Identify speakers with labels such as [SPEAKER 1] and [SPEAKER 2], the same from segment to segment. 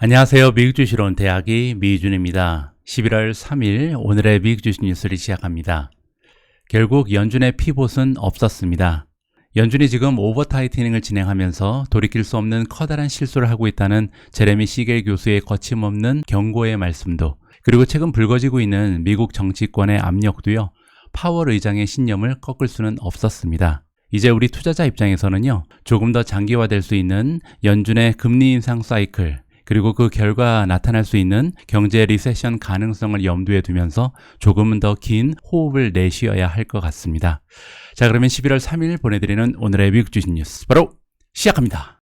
[SPEAKER 1] 안녕하세요. 미국 주시론 대학의 미준입니다. 11월 3일 오늘의 미국 주식 뉴스를 시작합니다. 결국 연준의 피봇은 없었습니다. 연준이 지금 오버 타이트닝을 진행하면서 돌이킬 수 없는 커다란 실수를 하고 있다는 제레미 시겔 교수의 거침없는 경고의 말씀도 그리고 최근 불거지고 있는 미국 정치권의 압력도요. 파월 의장의 신념을 꺾을 수는 없었습니다. 이제 우리 투자자 입장에서는요. 조금 더 장기화될 수 있는 연준의 금리 인상 사이클 그리고 그 결과 나타날 수 있는 경제 리세션 가능성을 염두에 두면서 조금은 더 긴 호흡을 내쉬어야 할 것 같습니다. 자, 그러면 11월 3일 보내드리는 오늘의 미국 주식 뉴스 바로 시작합니다.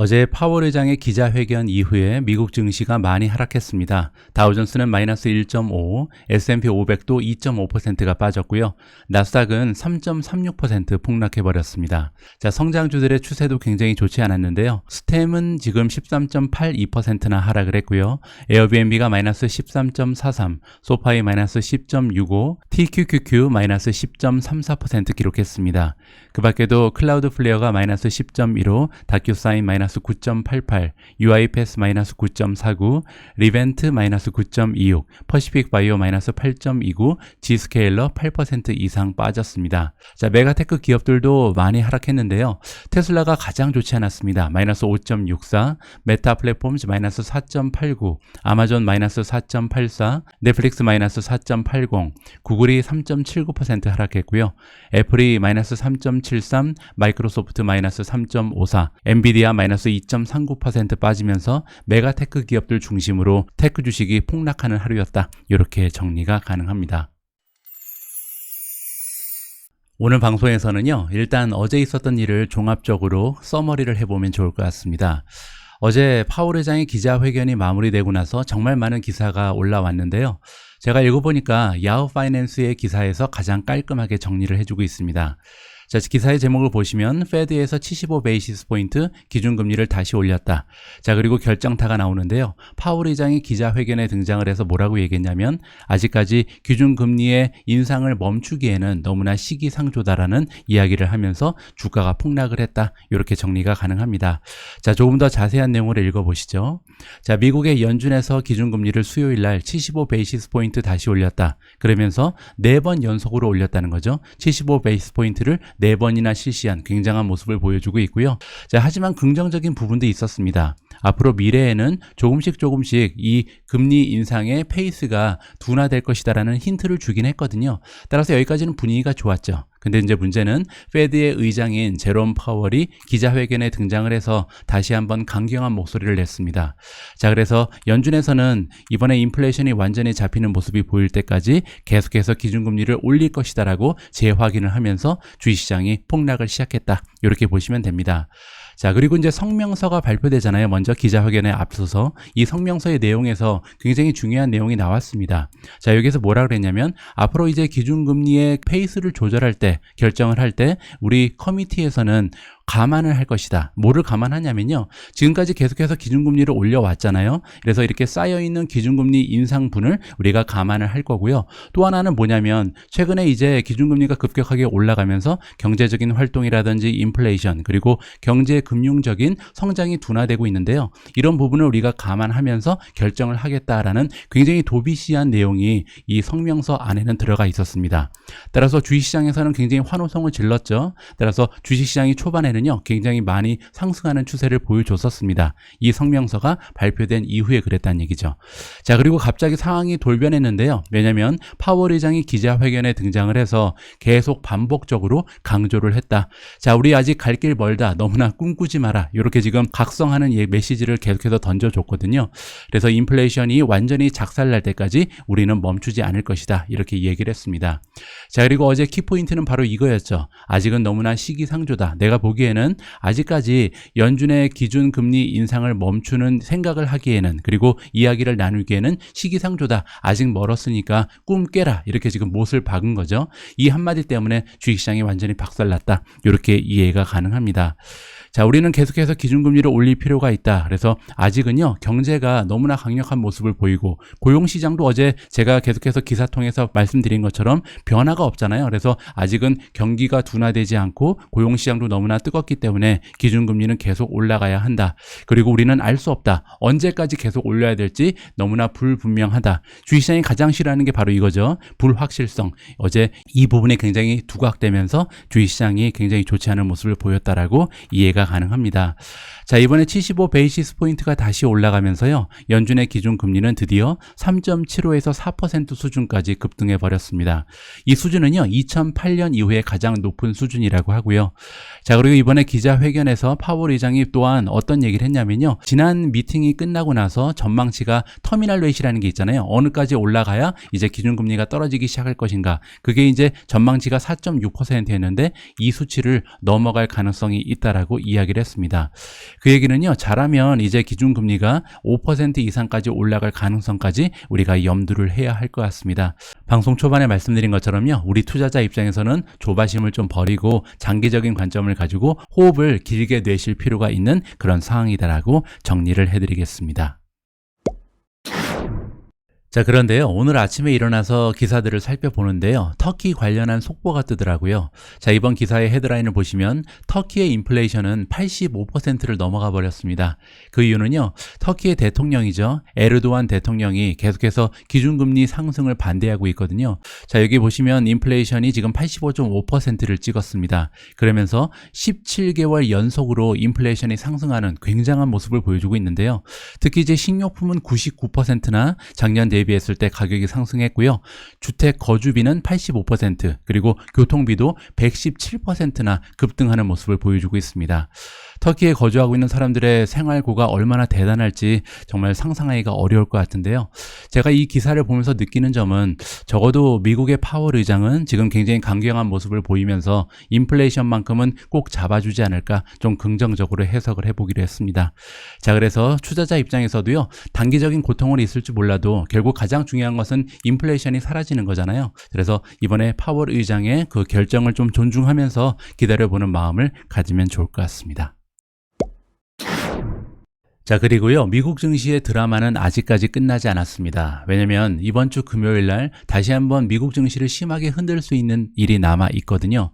[SPEAKER 1] 어제 파월 의장의 기자회견 이후에 미국 증시가 많이 하락했습니다. 다우존스는 마이너스 1.5, S&P 500도 2.5%가 빠졌고요. 나스닥은 3.36% 폭락해버렸습니다. 자, 성장주들의 추세도 굉장히 좋지 않았는데요. 스템은 지금 13.82%나 하락을 했고요. 에어비앤비가 마이너스 13.43, 소파이 마이너스 10.65, TQQQ 마이너스 10.34% 기록했습니다. 그 밖에도 클라우드 플레어가 마이너스 10.15, 다큐사인 마이너스 9.88, UiPath 마이너스 9.49, 리벤트 마이너스 9.26, 퍼시픽 바이오 마이너스 8.29, G스케일러 8% 이상 빠졌습니다. 자, 메가테크 기업들도 많이 하락했는데요. 테슬라가 가장 좋지 않았습니다. 마이너스 5.64, 메타 플랫폼즈 마이너스 4.89, 아마존 마이너스 4.84, 넷플릭스 마이너스 4.80, 구글이 3.79% 하락했고요. 애플이 마이너스 3.73, 마이크로소프트 마이너스 3.54, 엔비디아 마이너스 2.39% 빠지면서 메가테크 기업들 중심으로 테크 주식이 폭락하는 하루였다. 이렇게 정리가 가능합니다. 오늘 방송에서는요, 일단 어제 있었던 일을 종합적으로 써머리를 해보면 좋을 것 같습니다. 어제 파월 회장의 기자회견이 마무리되고 나서 정말 많은 기사가 올라왔는데요. 제가 읽어보니까 야후 파이낸스의 기사에서 가장 깔끔하게 정리를 해주고 있습니다. 자, 기사의 제목을 보시면 페드에서 75 베이시스 포인트 기준금리를 다시 올렸다. 자, 그리고 결정타가 나오는데요. 파월 의장이 기자회견에 등장을 해서 뭐라고 얘기했냐면 아직까지 기준금리의 인상을 멈추기에는 너무나 시기상조다라는 이야기를 하면서 주가가 폭락을 했다. 이렇게 정리가 가능합니다. 자, 조금 더 자세한 내용을 읽어보시죠. 자, 미국의 연준에서 기준금리를 수요일 날 75 베이시스 포인트 다시 올렸다. 그러면서 네 번 연속으로 올렸다는 거죠. 75 베이시스 포인트를 네 번이나 실시한 굉장한 모습을 보여주고 있고요. 자, 하지만 긍정적인 부분도 있었습니다. 앞으로 미래에는 조금씩 조금씩 이 금리 인상의 페이스가 둔화될 것이다라는 힌트를 주긴 했거든요. 따라서 여기까지는 분위기가 좋았죠. 근데 이제 문제는 페드의 의장인 제롬 파월이 기자회견에 등장을 해서 다시 한번 강경한 목소리를 냈습니다. 자, 그래서 연준에서는 이번에 인플레이션이 완전히 잡히는 모습이 보일 때까지 계속해서 기준금리를 올릴 것이다라고 재확인을 하면서 주식시장이 폭락을 시작했다. 이렇게 보시면 됩니다. 자, 그리고 이제 성명서가 발표되잖아요. 먼저 기자회견에 앞서서 이 성명서의 내용에서 굉장히 중요한 내용이 나왔습니다. 자, 여기서 뭐라 그랬냐면 앞으로 이제 기준금리의 페이스를 조절할 때 결정을 할 때 우리 커미티에서는 감안을 할 것이다. 뭐를 감안하냐면요. 지금까지 계속해서 기준금리를 올려왔잖아요. 그래서 이렇게 쌓여있는 기준금리 인상분을 우리가 감안을 할 거고요. 또 하나는 뭐냐면 최근에 이제 기준금리가 급격하게 올라가면서 경제적인 활동이라든지 인플레이션 그리고 경제 금융적인 성장이 둔화되고 있는데요. 이런 부분을 우리가 감안하면서 결정을 하겠다라는 굉장히 도비시한 내용이 이 성명서 안에는 들어가 있었습니다. 따라서 주식시장에서는 굉장히 환호성을 질렀죠. 따라서 주식시장이 초반에는 전에는요, 굉장히 많이 상승하는 추세를 보여줬었습니다. 이 성명서가 발표된 이후에 그랬다는 얘기죠. 자, 그리고 갑자기 상황이 돌변했는데요. 왜냐면 파월 의장이 기자회견에 등장을 해서 계속 반복적으로 강조를 했다. 자, 우리 아직 갈 길 멀다. 너무나 꿈꾸지 마라. 이렇게 지금 각성하는 메시지를 계속해서 던져줬거든요. 그래서 인플레이션이 완전히 작살날 때까지 우리는 멈추지 않을 것이다. 이렇게 얘기를 했습니다. 자, 그리고 어제 키포인트는 바로 이거였죠. 아직은 너무나 시기상조다. 내가 보기에 보기에는 아직까지 연준의 기준 금리 인상을 멈추는 생각을 하기에는 그리고 이야기를 나누기에는 시기상조다. 아직 멀었으니까 꿈 깨라. 이렇게 지금 못을 박은 거죠. 이 한마디 때문에 주식시장이 완전히 박살났다. 이렇게 이해가 가능합니다. 자, 우리는 계속해서 기준금리를 올릴 필요가 있다. 그래서 아직은요, 경제가 너무나 강력한 모습을 보이고, 고용시장도 어제 제가 계속해서 기사 통해서 말씀드린 것처럼 변화가 없잖아요. 그래서 아직은 경기가 둔화되지 않고 고용시장도 너무나 뜨겁기 때문에 기준금리는 계속 올라가야 한다. 그리고 우리는 알 수 없다. 언제까지 계속 올려야 될지 너무나 불분명하다. 주식시장이 가장 싫어하는 게 바로 이거죠. 불확실성. 어제 이 부분이 굉장히 두각되면서 주식시장이 굉장히 좋지 않은 모습을 보였다라고 이해가 가능합니다. 자, 이번에 75 베이시스 포인트가 다시 올라가면서요. 연준의 기준 금리는 드디어 3.75에서 4% 수준까지 급등해 버렸습니다. 이 수준은요. 2008년 이후에 가장 높은 수준이라고 하고요. 자, 그리고 이번에 기자회견에서 파월 의장이 또한 어떤 얘기를 했냐면요. 지난 미팅이 끝나고 나서 전망치가 터미널 레이시라는 게 있잖아요. 어느까지 올라가야 이제 기준 금리가 떨어지기 시작할 것인가. 그게 이제 전망치가 4.6%였는데 이 수치를 넘어갈 가능성이 있다라고 이야기를 했습니다. 그 얘기는요. 잘하면 이제 기준금리가 5% 이상까지 올라갈 가능성까지 우리가 염두를 해야 할 것 같습니다. 방송 초반에 말씀드린 것처럼요. 우리 투자자 입장에서는 조바심을 좀 버리고 장기적인 관점을 가지고 호흡을 길게 내쉴 필요가 있는 그런 상황이다라고 정리를 해드리겠습니다. 자, 그런데요. 오늘 아침에 일어나서 기사들을 살펴보는데요. 터키 관련한 속보가 뜨더라고요. 자, 이번 기사의 헤드라인을 보시면 터키의 인플레이션은 85%를 넘어가 버렸습니다. 그 이유는요. 터키의 대통령이죠. 에르도안 대통령이 계속해서 기준금리 상승을 반대하고 있거든요. 자, 여기 보시면 인플레이션이 지금 85.5%를 찍었습니다. 그러면서 17개월 연속으로 인플레이션이 상승하는 굉장한 모습을 보여주고 있는데요. 특히 이제 식료품은 99%나 작년 대 비했을 때 가격이 상승했고요. 주택 거주비는 85% 그리고 교통비도 117%나 급등하는 모습을 보여주고 있습니다. 터키에 거주하고 있는 사람들의 생활고가 얼마나 대단할지 정말 상상하기가 어려울 것 같은데요. 제가 이 기사를 보면서 느끼는 점은 적어도 미국의 파월 의장은 지금 굉장히 강경한 모습을 보이면서 인플레이션만큼은 꼭 잡아주지 않을까 좀 긍정적으로 해석을 해보기로 했습니다. 자, 그래서 투자자 입장에서도요, 단기적인 고통은 있을지 몰라도 결국 가장 중요한 것은 인플레이션이 사라지는 거잖아요. 그래서 이번에 파월 의장의 그 결정을 좀 존중하면서 기다려보는 마음을 가지면 좋을 것 같습니다. 자, 그리고요, 미국 증시의 드라마는 아직까지 끝나지 않았습니다. 왜냐면 이번 주 금요일 날 다시 한번 미국 증시를 심하게 흔들 수 있는 일이 남아 있거든요.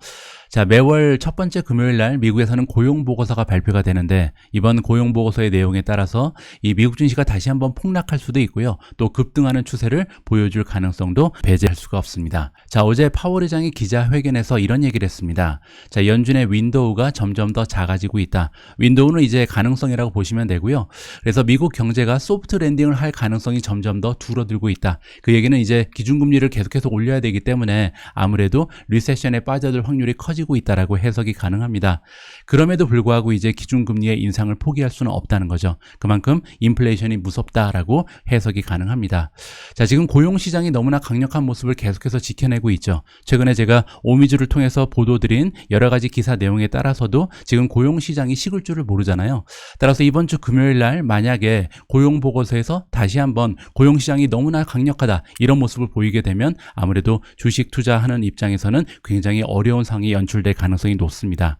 [SPEAKER 1] 자, 매월 첫 번째 금요일 날 미국에서는 고용 보고서가 발표가 되는데 이번 고용 보고서의 내용에 따라서 이 미국 증시가 다시 한번 폭락할 수도 있고요. 또 급등하는 추세를 보여줄 가능성도 배제할 수가 없습니다. 자, 어제 파월 의장이 기자회견에서 이런 얘기를 했습니다. 자, 연준의 윈도우가 점점 더 작아지고 있다. 윈도우는 이제 가능성이라고 보시면 되고요. 그래서 미국 경제가 소프트 랜딩을 할 가능성이 점점 더 줄어들고 있다. 그 얘기는 이제 기준금리를 계속해서 올려야 되기 때문에 아무래도 리세션에 빠져들 확률이 커지고 있다라고 해석이 가능합니다. 그럼에도 불구하고 이제 기준금리의 인상을 포기할 수는 없다는 거죠. 그만큼 인플레이션이 무섭다라고 해석이 가능합니다. 자, 지금 고용시장이 너무나 강력한 모습을 계속해서 지켜내고 있죠. 최근에 제가 오미주를 통해서 보도드린 여러 가지 기사 내용에 따라서도 지금 고용시장이 식을 줄을 모르잖아요. 따라서 이번 주 금요일 날 만약에 고용보고서에서 다시 한번 고용시장이 너무나 강력하다 이런 모습을 보이게 되면 아무래도 주식 투자하는 입장에서는 굉장히 어려운 상황이 연출 될 가능성이 높습니다.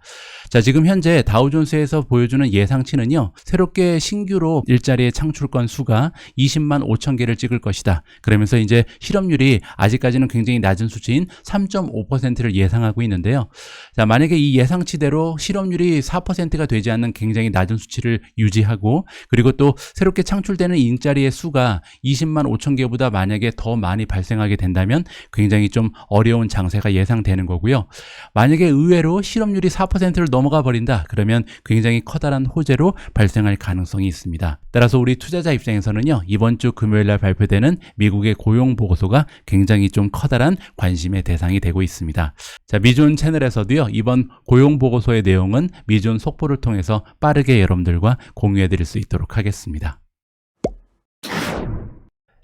[SPEAKER 1] 자, 지금 현재 다우존스에서 보여주는 예상치는요, 새롭게 신규로 일자리의 창출 건 수가 20만 5천 개를 찍을 것이다. 그러면서 이제 실업률이 아직까지는 굉장히 낮은 수치인 3.5%를 예상하고 있는데요. 자, 만약에 이 예상치대로 실업률이 4%가 되지 않는 굉장히 낮은 수치를 유지하고, 그리고 또 새롭게 창출되는 일자리의 수가 20만 5천 개보다 만약에 더 많이 발생하게 된다면 굉장히 좀 어려운 장세가 예상되는 거고요. 만약에 의외로 실업률이 4%를 넘어가 버린다. 그러면 굉장히 커다란 호재로 발생할 가능성이 있습니다. 따라서 우리 투자자 입장에서는요. 이번 주 금요일 날 발표되는 미국의 고용 보고서가 굉장히 좀 커다란 관심의 대상이 되고 있습니다. 자, 미존 채널에서도요. 이번 고용 보고서의 내용은 미존 속보를 통해서 빠르게 여러분들과 공유해 드릴 수 있도록 하겠습니다.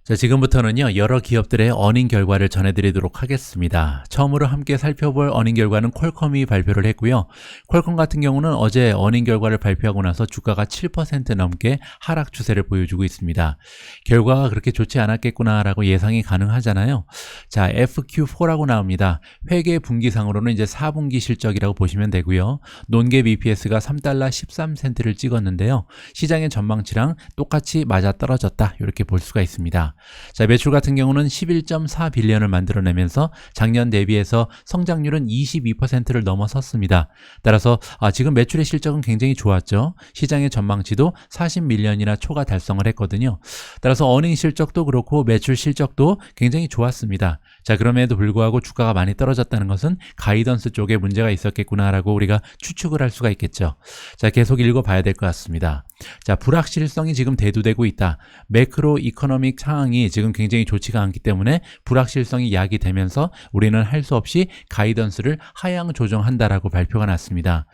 [SPEAKER 1] 자, 지금부터는요, 여러 기업들의 어닝 결과를 전해드리도록 하겠습니다. 처음으로 함께 살펴볼 어닝 결과는 퀄컴이 발표를 했고요. 퀄컴 같은 경우는 어제 어닝 결과를 발표하고 나서 주가가 7% 넘게 하락 추세를 보여주고 있습니다. 결과가 그렇게 좋지 않았겠구나라고 예상이 가능하잖아요. 자, FQ4라고 나옵니다. 회계 분기상으로는 이제 4분기 실적이라고 보시면 되고요. 논갭 EPS가 3달러 13센트를 찍었는데요. 시장의 전망치랑 똑같이 맞아 떨어졌다. 이렇게 볼 수가 있습니다. 자, 매출 같은 경우는 11.4 빌리언을 만들어내면서 작년 대비해서 성장률은 22%를 넘어섰습니다. 따라서 아, 지금 매출의 실적은 굉장히 좋았죠. 시장의 전망치도 40 밀리언이나 초과 달성을 했거든요. 따라서 어닝 실적도 그렇고 매출 실적도 굉장히 좋았습니다. 자, 그럼에도 불구하고 주가가 많이 떨어졌다는 것은 가이던스 쪽에 문제가 있었겠구나라고 우리가 추측을 할 수가 있겠죠. 자, 계속 읽어봐야 될 것 같습니다. 자, 불확실성이 지금 대두되고 있다. 매크로 이코노믹 상황 이 지금 굉장히 좋지가 않기 때문에 불확실성이 야기 되면서 우리는 할 수 없이 가이던스를 하향 조정한다라고 발표가 났습니다.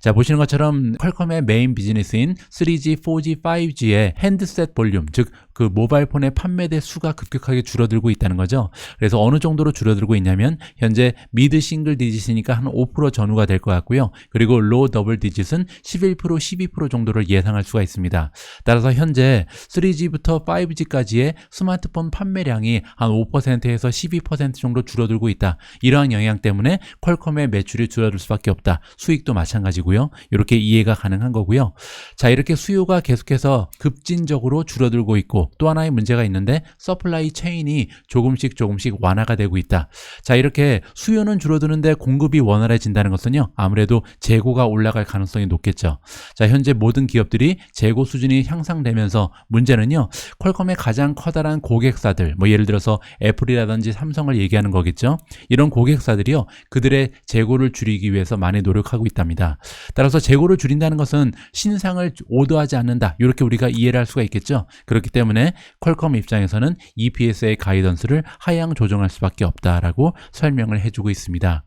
[SPEAKER 1] 자, 보시는 것처럼 퀄컴의 메인 비즈니스인 3G, 4G, 5G의 핸드셋 볼륨, 즉 그 모바일 폰의 판매대 수가 급격하게 줄어들고 있다는 거죠. 그래서 어느 정도로 줄어들고 있냐면 현재 미드 싱글 디짓이니까 한 5% 전후가 될 것 같고요. 그리고 로 더블 디짓은 11% 12% 정도를 예상할 수가 있습니다. 따라서 현재 3G부터 5G까지의 스마트폰 판매량이 한 5%에서 12% 정도 줄어들고 있다. 이러한 영향 때문에 퀄컴의 매출이 줄어들 수밖에 없다. 수익도 마찬가지고요. 이렇게 이해가 가능한 거고요. 자, 이렇게 수요가 계속해서 급진적으로 줄어들고 있고 또 하나의 문제가 있는데 서플라이 체인이 조금씩 조금씩 완화가 되고 있다. 자, 이렇게 수요는 줄어드는데 공급이 원활해진다는 것은요. 아무래도 재고가 올라갈 가능성이 높겠죠. 자, 현재 모든 기업들이 재고 수준이 향상되면서 문제는요. 퀄컴의 가장 커다란 고객사들, 뭐 예를 들어서 애플이라든지 삼성을 얘기하는 거겠죠. 이런 고객사들이요. 그들의 재고를 줄이기 위해서 많이 노력하고 있답니다. 따라서 재고를 줄인다는 것은 신상을 오더하지 않는다. 이렇게 우리가 이해를 할 수가 있겠죠. 그렇기 때문에 퀄컴 입장에서는 EPS의 가이던스를 하향 조정할 수밖에 없다라고 설명을 해주고 있습니다.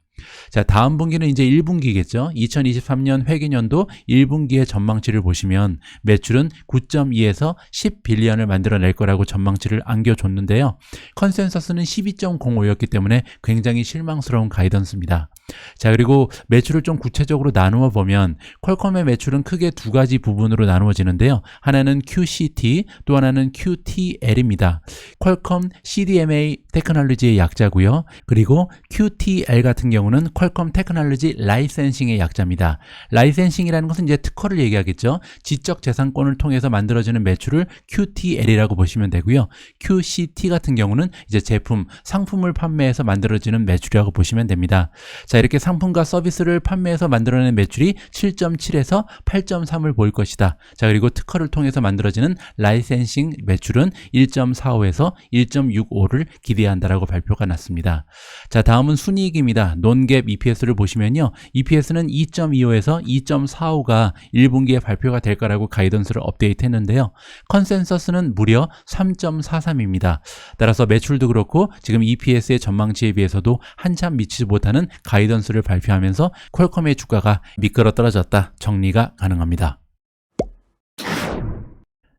[SPEAKER 1] 자, 다음 분기는 이제 1분기겠죠. 2023년 회계년도 1분기의 전망치를 보시면 매출은 9.2에서 10 빌리언을 만들어낼 거라고 전망치를 안겨줬는데요. 컨센서스는 12.05였기 때문에 굉장히 실망스러운 가이던스입니다. 자, 그리고 매출을 좀 구체적으로 나누어 보면 퀄컴의 매출은 크게 두 가지 부분으로 나누어지는데요. 하나는 QCT, 또 하나는 QTL입니다. 퀄컴 CDMA 테크놀로지의 약자고요. 그리고 QTL 같은 경우는 퀄컴 테크놀로지 라이센싱의 약자입니다. 라이센싱이라는 것은 이제 특허를 얘기하겠죠. 지적 재산권을 통해서 만들어지는 매출을 QTL이라고 보시면 되고요. QCT 같은 경우는 이제 제품, 상품을 판매해서 만들어지는 매출이라고 보시면 됩니다. 자, 이렇게 상품과 서비스를 판매해서 만들어낸 매출이 7.7에서 8.3을 보일 것이다. 자, 그리고 특허를 통해서 만들어지는 라이센싱 매출은 1.45에서 1.65를 기대한다라고 발표가 났습니다. 자, 다음은 순이익입니다. 논갭 EPS를 보시면요. EPS는 2.25에서 2.45가 1분기에 발표가 될 거라고 가이던스를 업데이트 했는데요. 컨센서스는 무려 3.43입니다. 따라서 매출도 그렇고 지금 EPS의 전망치에 비해서도 한참 미치지 못하는 가이던스 를 발표하면서 퀄컴의 주가가 미끄러 떨어졌다 정리가 가능합니다.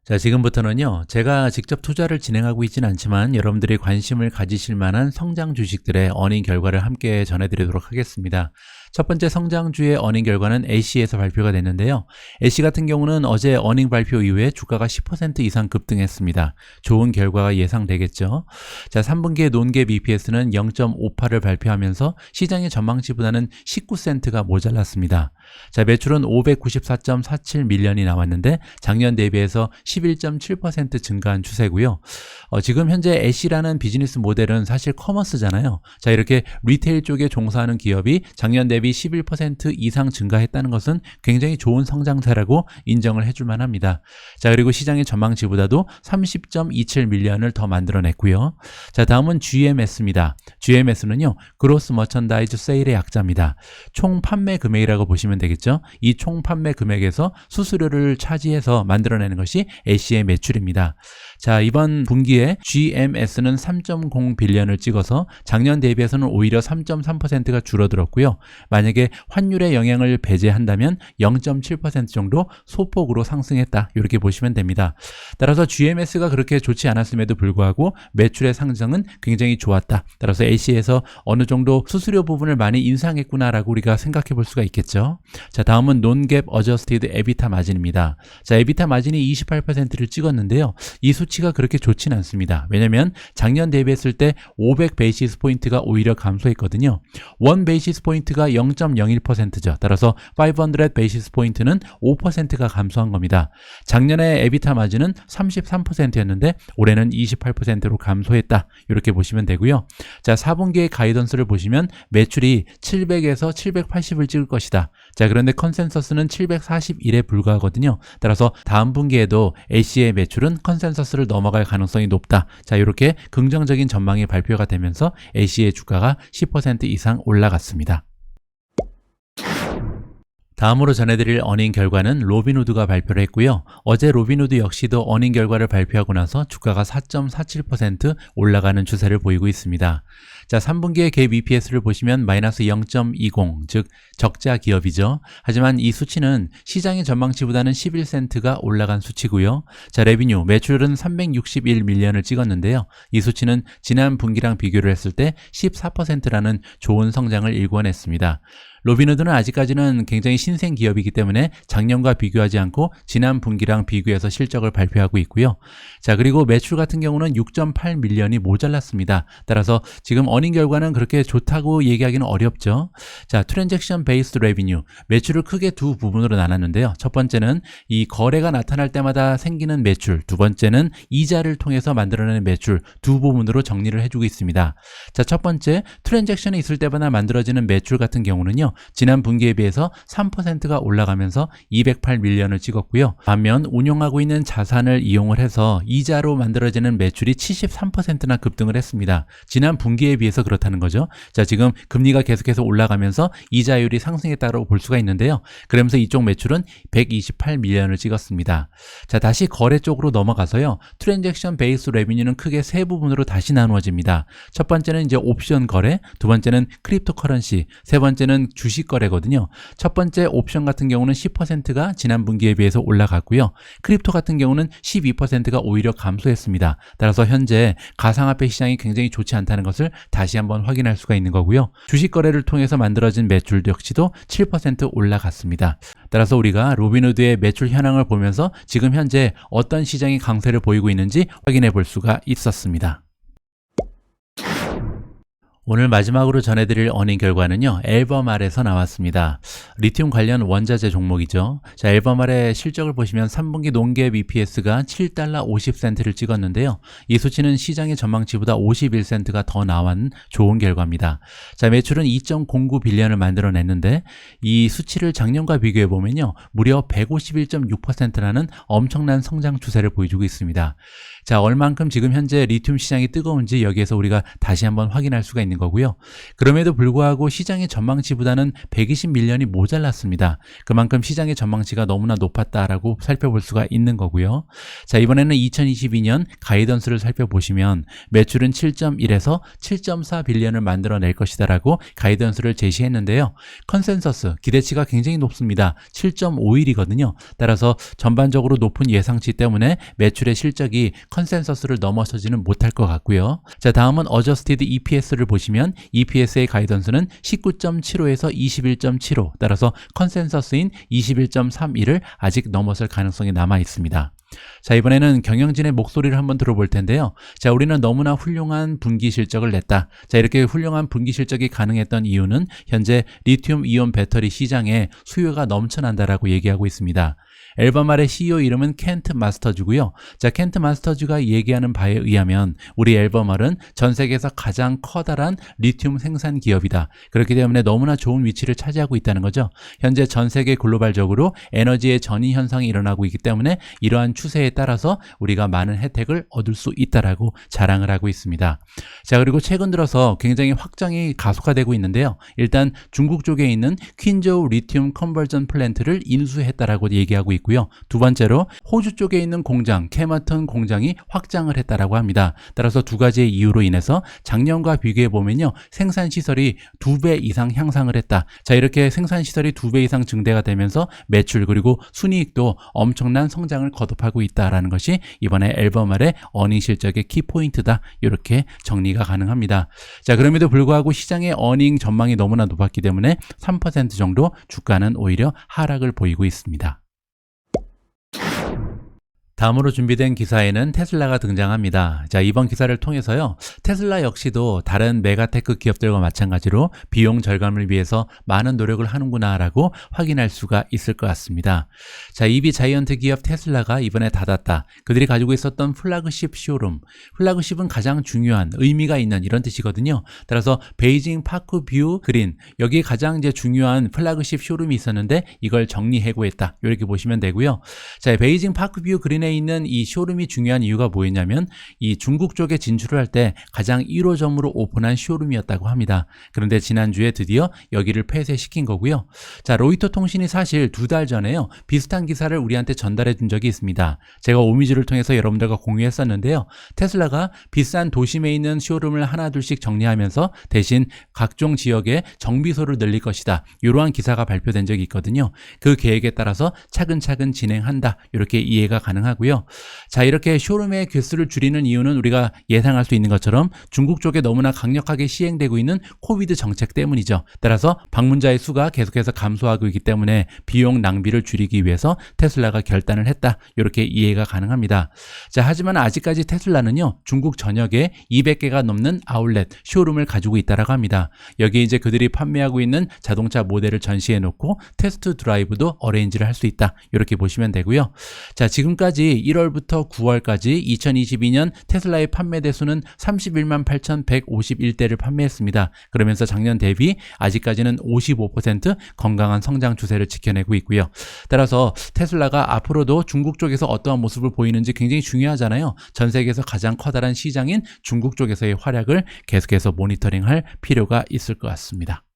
[SPEAKER 1] 자, 지금부터는요, 제가 직접 투자를 진행하고 있진 않지만 여러분들이 관심을 가지실 만한 성장 주식들의 어닝 결과를 함께 전해드리도록 하겠습니다. 첫 번째 성장주의 어닝 결과는 AC에서 발표가 됐는데요. AC 같은 경우는 어제 어닝 발표 이후에 주가가 10% 이상 급등했습니다. 좋은 결과가 예상되겠죠. 자, 3분기의 논갭 EPS는 0.58을 발표하면서 시장의 전망치보다는 19센트가 모자랐습니다. 자, 매출은 594.47 밀리언이 나왔는데 작년 대비해서 11.7% 증가한 추세고요. 어, 지금 현재 애쉬라는 비즈니스 모델은 사실 커머스잖아요. 자, 이렇게 리테일 쪽에 종사하는 기업이 작년 대비 11% 이상 증가했다는 것은 굉장히 좋은 성장세라고 인정을 해줄 만합니다. 자, 그리고 시장의 전망치보다도 30.27 밀리언을 더 만들어냈고요. 자, 다음은 GMS입니다. GMS는요, 그로스 머천다이즈 세일의 약자입니다. 총 판매 금액이라고 보시면 되겠죠. 이 총 판매 금액에서 수수료를 차지해서 만들어내는 것이 애쉬의 매출입니다. 자, 이번 분기에 GMS는 3.0 빌리언을 찍어서 작년 대비해서는 오히려 3.3%가 줄어들었고요. 만약에 환율의 영향을 배제한다면 0.7% 정도 소폭으로 상승했다. 이렇게 보시면 됩니다. 따라서 GMS가 그렇게 좋지 않았음에도 불구하고 매출의 상승은 굉장히 좋았다. 따라서 AC에서 어느 정도 수수료 부분을 많이 인상했구나라고 우리가 생각해 볼 수가 있겠죠. 자, 다음은 논갭 어저스티드 에비타 마진입니다. 자, 에비타 마진이 28%를 찍었는데요. 이 수치가 그렇게 좋진 않습니다. 왜냐면 작년 대비했을 때 500 베이시스 포인트가 오히려 감소했거든요. 1 베이시스 포인트가 0.01%죠. 따라서 500 베이시스 포인트는 5%가 감소한 겁니다. 작년에 에비타 마진은 33%였는데 올해는 28%로 감소했다. 이렇게 보시면 되고요. 자, 4분기의 가이던스를 보시면 매출이 700에서 780을 찍을 것이다. 자, 그런데 컨센서스는 741에 불과하거든요. 따라서 다음 분기에도 AC의 매출은 컨센서스를 넘어갈 가능성이 높다. 자, 이렇게 긍정적인 전망이 발표가 되면서 AC의 주가가 10% 이상 올라갔습니다. 다음으로 전해드릴 어닝 결과는 로빈후드가 발표를 했고요. 어제 로빈후드 역시도 어닝 결과를 발표하고 나서 주가가 4.47% 올라가는 추세를 보이고 있습니다. 자, 3분기의 갭 EPS를 보시면 마이너스 0.20, 즉 적자 기업이죠. 하지만 이 수치는 시장의 전망치보다는 11센트가 올라간 수치고요. 자, 레비뉴 매출은 361밀리언을 찍었는데요. 이 수치는 지난 분기랑 비교를 했을 때 14%라는 좋은 성장을 일궈냈습니다. 로빈후드는 아직까지는 굉장히 신생 기업이기 때문에 작년과 비교하지 않고 지난 분기랑 비교해서 실적을 발표하고 있고요. 자, 그리고 매출 같은 경우는 6.8 밀리언이 모자랐습니다. 따라서 지금 어닝 결과는 그렇게 좋다고 얘기하기는 어렵죠. 자, 트랜잭션 베이스드 레비뉴 매출을 크게 두 부분으로 나눴는데요. 첫 번째는 이 거래가 나타날 때마다 생기는 매출, 두 번째는 이자를 통해서 만들어내는 매출 두 부분으로 정리를 해주고 있습니다. 자, 첫 번째 트랜잭션이 있을 때마다 만들어지는 매출 같은 경우는요. 지난 분기에 비해서 3%가 올라가면서 208밀리언을 찍었고요. 반면 운용하고 있는 자산을 이용을 해서 이자로 만들어지는 매출이 73%나 급등을 했습니다. 지난 분기에 비해 서 그렇다는 거죠. 자, 지금 금리가 계속해서 올라가면서 이자율이 상승했다고 볼 수가 있는데요. 그러면서 이쪽 매출은 128밀리언을 찍었습니다. 자, 다시 거래 쪽으로 넘어가서요. 트랜잭션 베이스 레비뉴는 크게 세 부분으로 다시 나누어집니다. 첫 번째는 이제 옵션 거래, 두 번째는 크립토 커런시, 세 번째는 주식 거래거든요. 첫 번째 옵션 같은 경우는 10%가 지난 분기에 비해서 올라갔고요. 크립토 같은 경우는 12%가 오히려 감소했습니다. 따라서 현재 가상화폐 시장이 굉장히 좋지 않다는 것을 다시 한번 확인할 수가 있는 거고요. 주식 거래를 통해서 만들어진 매출 역시도 7% 올라갔습니다. 따라서 우리가 로빈후드의 매출 현황을 보면서 지금 현재 어떤 시장이 강세를 보이고 있는지 확인해 볼 수가 있었습니다. 오늘 마지막으로 전해드릴 어닝 결과는요, 앨범알에서 나왔습니다. 리튬 관련 원자재 종목이죠. 자, 앨범알의 실적을 보시면 3분기 농갭 EPS가 7달러 50센트를 찍었는데요. 이 수치는 시장의 전망치보다 51센트가 더 나온 좋은 결과입니다. 자, 매출은 2.09 빌리언을 만들어냈는데, 이 수치를 작년과 비교해보면요, 무려 151.6%라는 엄청난 성장 추세를 보여주고 있습니다. 자, 얼만큼 지금 현재 리튬 시장이 뜨거운지 여기에서 우리가 다시 한번 확인할 수가 있는 거고요. 그럼에도 불구하고 시장의 전망치보다는 120밀리언이 모자랐습니다. 그만큼 시장의 전망치가 너무나 높았다라고 살펴볼 수가 있는 거고요. 자, 이번에는 2022년 가이던스를 살펴보시면 매출은 7.1에서 7.4 빌리언을 만들어낼 것이다라고 가이던스를 제시했는데요. 컨센서스 기대치가 굉장히 높습니다. 7.51이거든요. 따라서 전반적으로 높은 예상치 때문에 매출의 실적이 컨센서스를 넘어서지는 못할 것 같고요. 자, 다음은 어저스티드 EPS를 보시면 EPS의 가이던스는 19.75에서 21.75 따라서 컨센서스인 21.31을 아직 넘어설 가능성이 남아 있습니다. 자, 이번에는 경영진의 목소리를 한번 들어볼 텐데요. 자, 우리는 너무나 훌륭한 분기 실적을 냈다. 자, 이렇게 훌륭한 분기 실적이 가능했던 이유는 현재 리튬 이온 배터리 시장에 수요가 넘쳐난다라고 얘기하고 있습니다. 앨범알의 CEO 이름은 켄트 마스터즈고요. 자, 켄트 마스터즈가 얘기하는 바에 의하면 우리 앨범알은 전 세계에서 가장 커다란 리튬 생산 기업이다. 그렇기 때문에 너무나 좋은 위치를 차지하고 있다는 거죠. 현재 전 세계 글로벌적으로 에너지의 전이 현상이 일어나고 있기 때문에 이러한 추세에 따라서 우리가 많은 혜택을 얻을 수 있다라고 자랑을 하고 있습니다. 자, 그리고 최근 들어서 굉장히 확장이 가속화되고 있는데요. 일단 중국 쪽에 있는 퀸저우 리튬 컨버전 플랜트를 인수했다라고 얘기하고 있고 있고요. 두 번째로 호주 쪽에 있는 공장, 캐머턴 공장이 확장을 했다라고 합니다. 따라서 두 가지의 이유로 인해서 작년과 비교해 보면요. 생산 시설이 두 배 이상 향상을 했다. 자, 이렇게 생산 시설이 두 배 이상 증대가 되면서 매출 그리고 순이익도 엄청난 성장을 거듭하고 있다라는 것이 이번에 앨범 아래 어닝 실적의 키 포인트다. 이렇게 정리가 가능합니다. 자, 그럼에도 불구하고 시장의 어닝 전망이 너무나 높았기 때문에 3% 정도 주가는 오히려 하락을 보이고 있습니다. 다음으로 준비된 기사에는 테슬라가 등장합니다. 자, 이번 기사를 통해서요. 테슬라 역시도 다른 메가테크 기업들과 마찬가지로 비용 절감을 위해서 많은 노력을 하는구나라고 확인할 수가 있을 것 같습니다. 자, EV 자이언트 기업 테슬라가 이번에 닫았다. 그들이 가지고 있었던 플래그십 쇼룸. 플래그십은 가장 중요한 의미가 있는 이런 뜻이거든요. 따라서 베이징 파크 뷰 그린 여기에 가장 이제 중요한 플래그십 쇼룸이 있었는데 이걸 정리해고했다. 이렇게 보시면 되고요. 자, 베이징 파크 뷰 그린 에 있는 이 쇼룸이 중요한 이유가 뭐였냐면 이 중국 쪽에 진출을 할 때 가장 1호점으로 오픈한 쇼룸이었다고 합니다. 그런데 지난주에 드디어 여기를 폐쇄시킨 거고요. 자, 로이터 통신이 사실 두 달 전에요. 비슷한 기사를 우리한테 전달해 준 적이 있습니다. 제가 오미즈를 통해서 여러분들과 공유했었는데요. 테슬라가 비싼 도심에 있는 쇼룸을 하나 둘씩 정리하면서 대신 각종 지역에 정비소를 늘릴 것이다. 이러한 기사가 발표된 적이 있거든요. 그 계획에 따라서 차근차근 진행한다. 이렇게 이해가 가능하고 요. 자, 이렇게 쇼룸의 개수를 줄이는 이유는 우리가 예상할 수 있는 것처럼 중국 쪽에 너무나 강력하게 시행되고 있는 코비드 정책 때문이죠. 따라서 방문자의 수가 계속해서 감소하고 있기 때문에 비용 낭비를 줄이기 위해서 테슬라가 결단을 했다. 이렇게 이해가 가능합니다. 자, 하지만 아직까지 테슬라는요, 중국 전역에 200개가 넘는 아울렛, 쇼룸을 가지고 있다라고 합니다. 여기에 이제 그들이 판매하고 있는 자동차 모델을 전시해 놓고 테스트 드라이브도 어레인지를 할 수 있다. 이렇게 보시면 되고요. 자, 지금까지 1월부터 9월까지 2022년 테슬라의 판매 대수는 31만 8,151대를 판매했습니다. 그러면서 작년 대비 아직까지는 55% 건강한 성장 추세를 지켜내고 있고요. 따라서 테슬라가 앞으로도 중국 쪽에서 어떠한 모습을 보이는지 굉장히 중요하잖아요. 전 세계에서 가장 커다란 시장인 중국 쪽에서의 활약을 계속해서 모니터링할 필요가 있을 것 같습니다.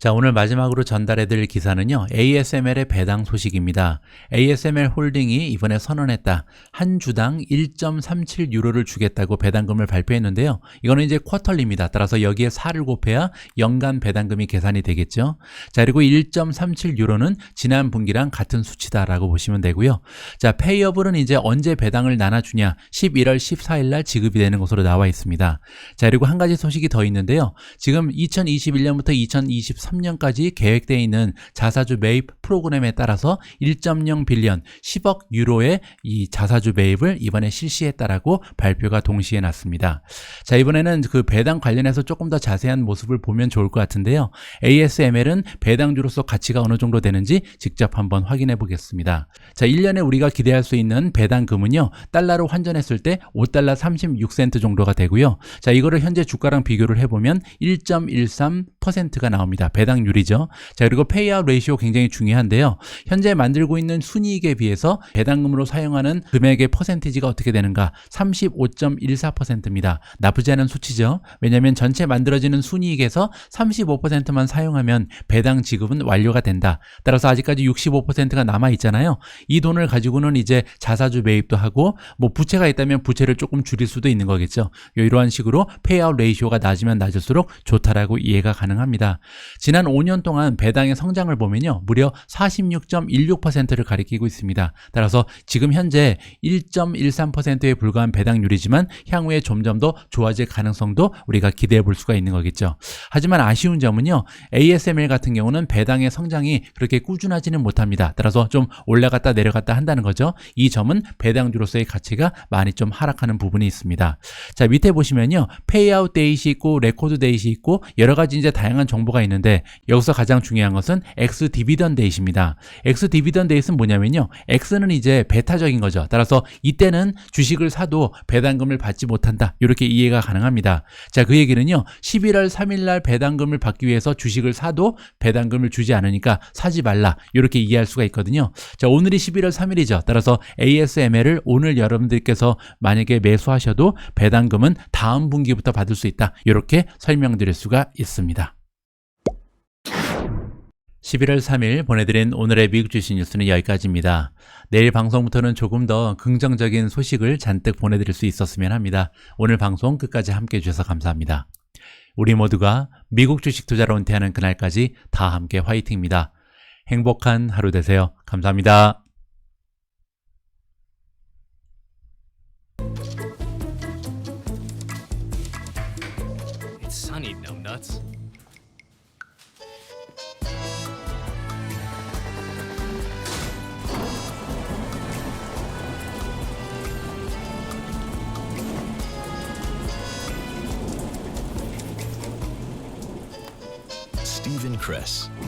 [SPEAKER 1] 자, 오늘 마지막으로 전달해드릴 기사는요, ASML의 배당 소식입니다. ASML 홀딩이 이번에 선언했다. 한 주당 1.37유로를 주겠다고 배당금을 발표했는데요. 이거는 이제 쿼털리입니다. 따라서 여기에 4를 곱해야 연간 배당금이 계산이 되겠죠. 자, 그리고 1.37유로는 지난 분기랑 같은 수치다라고 보시면 되고요. 자, 페이어블은 이제 언제 배당을 나눠주냐? 11월 14일 날 지급이 되는 것으로 나와 있습니다. 자, 그리고 한 가지 소식이 더 있는데요. 지금 2021년부터 2023 2023년까지 계획되어 있는 자사주 매입 프로그램에 따라서 1.0 빌리언 10억 유로의 이 자사주 매입을 이번에 실시했다라고 발표가 동시에 났습니다. 자, 이번에는 그 배당 관련해서 조금 더 자세한 모습을 보면 좋을 것 같은데요. ASML은 배당주로서 가치가 어느 정도 되는지 직접 한번 확인해 보겠습니다. 자, 1년에 우리가 기대할 수 있는 배당금은요. 달러로 환전했을 때 5달러 36센트 정도가 되고요. 자, 이거를 현재 주가랑 비교를 해보면 1.13%가 나옵니다. 배당률이죠. 자, 그리고 페이아웃 레이시오 굉장히 중요한데요. 현재 만들고 있는 순이익에 비해서 배당금으로 사용하는 금액의 퍼센티지가 어떻게 되는가? 35.14%입니다. 나쁘지 않은 수치죠. 왜냐하면 전체 만들어지는 순이익에서 35%만 사용하면 배당 지급은 완료가 된다. 따라서 아직까지 65%가 남아 있잖아요. 이 돈을 가지고는 이제 자사주 매입도 하고 뭐 부채가 있다면 부채를 조금 줄일 수도 있는 거겠죠. 이러한 식으로 페이아웃 레이시오가 낮으면 낮을수록 좋다라고 이해가 가능합니다. 지난 5년 동안 배당의 성장을 보면요. 무려 46.16%를 가리키고 있습니다. 따라서 지금 현재 1.13%에 불과한 배당률이지만 향후에 점점 더 좋아질 가능성도 우리가 기대해 볼 수가 있는 거겠죠. 하지만 아쉬운 점은요. ASML 같은 경우는 배당의 성장이 그렇게 꾸준하지는 못합니다. 따라서 좀 올라갔다 내려갔다 한다는 거죠. 이 점은 배당주로서의 가치가 많이 좀 하락하는 부분이 있습니다. 자, 밑에 보시면요. 페이아웃 데이시 있고 레코드 데이시 있고 여러 가지 이제 다양한 정보가 있는데 여기서 가장 중요한 것은 X 디비던 데이트입니다. X 디비던 데이트는 뭐냐면요. X는 이제 베타적인 거죠. 따라서 이때는 주식을 사도 배당금을 받지 못한다. 이렇게 이해가 가능합니다. 자, 그 얘기는요. 11월 3일 날 배당금을 받기 위해서 주식을 사도 배당금을 주지 않으니까 사지 말라. 이렇게 이해할 수가 있거든요. 자, 오늘이 11월 3일이죠. 따라서 ASML을 오늘 여러분들께서 만약에 매수하셔도 배당금은 다음 분기부터 받을 수 있다. 이렇게 설명드릴 수가 있습니다. 11월 3일 보내드린 오늘의 미국 주식 뉴스는 여기까지입니다. 내일 방송부터는 조금 더 긍정적인 소식을 잔뜩 보내드릴 수 있었으면 합니다. 오늘 방송 끝까지 함께 해 주셔서 감사합니다. 우리 모두가 미국 주식 투자로 은퇴하는 그날까지 다 함께 화이팅입니다. 행복한 하루 되세요. 감사합니다.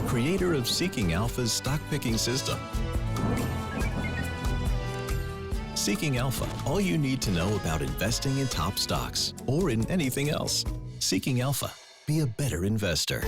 [SPEAKER 2] Creator of Seeking Alpha's stock picking system. Seeking Alpha, all you need to know about investing in top stocks or in anything else. Seeking Alpha, be a better investor.